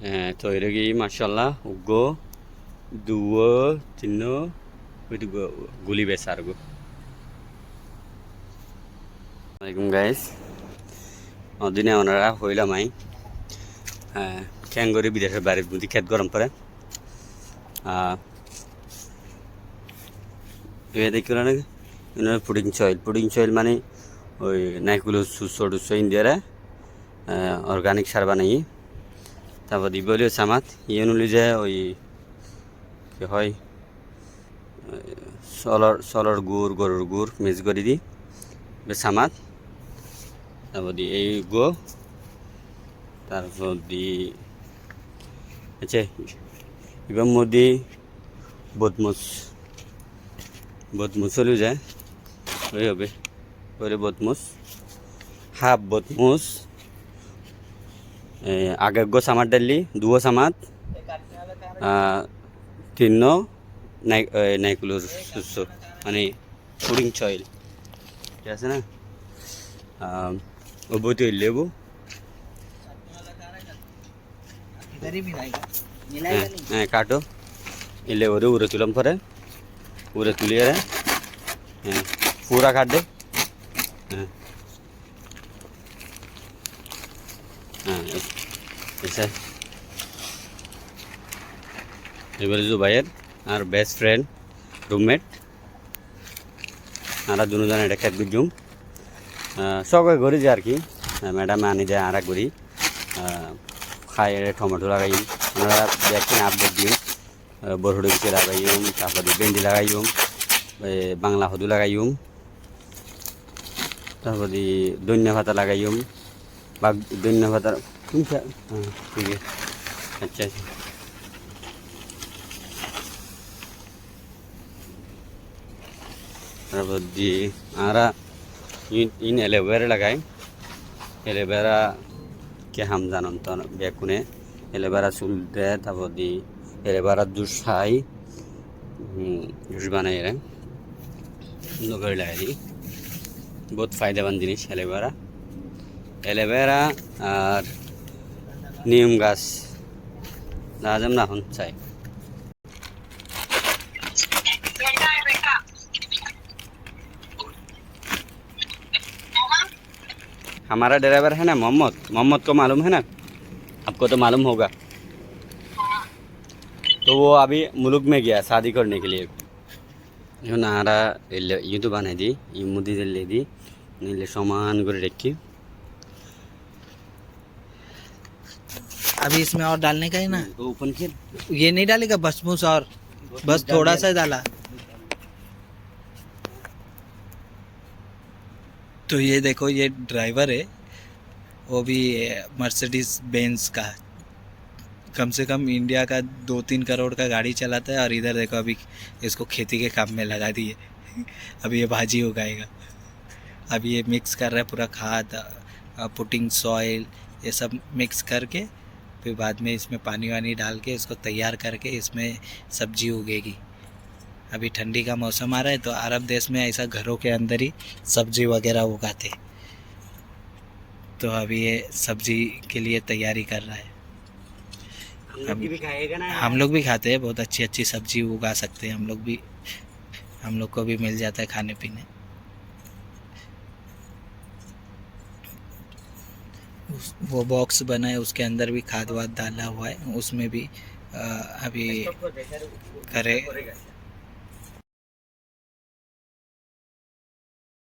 Mashallah ugo dua tino itu go guli besar go. আসসালামাইকুম guys অদিনে ওনারা হইলাম আই ক্যাঙ্গরি বিদেশের বাড়ির বুদ্ধি খেত গরম পরে এ দেখি না পুডিং চয়েল পুডিং চয়েল মানে ওই নাইকুলো সুসো টুসো ইন্ডিয়ারে অর্গানিক সার বানাই তারপর দিব হলিও চামাত ইয়ে অনুলি যে ওই কি হয় চলর চলর গুড়, গরুর গুড় মিক্স করে দি বে চামাত তারপর দি এই গো, তারপর দি আচ্ছা এবার মধ্যে বদমুস বদমুস হলেও যায় ওই হবে ওরে বদমুস, হাফ বদমুস। আগাগ্য সামার ডাল্লি দুয়ো সামাত তিন্ন নাইকুলোর শস্য মানে ফুডিং চয়েল ঠিক আছে না? অবৈধ লেবু হ্যাঁ কাটো। এলে ওরে উড়ে তুলাম পরে উড়ে তুলিয়ে হ্যাঁ পুরা কাট হ্যাঁ হ্যাঁ এবারে জুবাইয়ের আর বেস্ট ফ্রেন্ড রুমমেট আমরা দুজন এটা খেত গুজুম সবাই ঘুরি যে আর কি। ম্যাডাম আনি দেয় আর ঘুরি। খাই টমেটো লাগাই আমরা দেখছেন আপডেট দিই বরহুড়ি বিচে লাগাইম, তারপরে ভেন্ডি লাগাইম বাংলা হদু লাগাইম। তারপরে দৈন্য ভাতা লাগাইম। বা দৈন্য ভাতা কোন খা- হ্যাঁ, ঠিক আছে। আচ্ছা আচ্ছা। তারপর দি আমরা ইন এলোভেরা লাগাই। এলোভেরা কে হাম জানন তো বেকুনে? এলোভেরা চুল দেয় তারপর দি এলোভেরা জুস খাই। জুস বানাই এরা সুন্দর লাগাই দিই বহুত ফায়দাবান জিনিস এলোভেরা। এলোভেরা আর নিম গাছ লাগাম না এখন চাই हमारा ड्राइवर है ना मोहम्मद मोहम्मद को मालूम है ना आपको तो मालूम होगा तो वो अभी मुल्क में गया शादी करने के लिए जो नारा ये तो बानाई दी ये मुदी ले दी नीले समान করে রেখে अभी इसमें और डालने का ही ना? ओपन किया ये नहीं डालेगा भस्मूस और बस थोड़ा सा डाला। तो ये देखो ये ड्राइवर है। वो भी मर्सिडीज बेंस का कम से कम इंडिया का दो तीन करोड़ का गाड़ी चलाता है और इधर देखो अभी इसको खेती के काम में लगा दिए। अभी ये भाजी उगाएगा। अब ये मिक्स कर रहा है पूरा खाद पुटिंग सॉइल ये सब मिक्स करके फिर बाद में इसमें पानी वानी डाल के इसको तैयार करके इसमें सब्ज़ी उगेगी। अभी ठंडी का मौसम आ रहा है तो अरब देश में ऐसा घरों के अंदर ही सब्ज़ी वगैरह उगाते तो अभी ये सब्ज़ी के लिए तैयारी कर रहा है। हम भी खाएगा ना हम लोग भी खाते हैं बहुत अच्छी अच्छी सब्ज़ी उगा सकते हैं हम लोग भी। हम लोग को भी मिल जाता है खाने पीने उस- वो बॉक्स बना है उसके अंदर भी खाद वाद डाला हुआ है उसमें भी आ, अभी करे।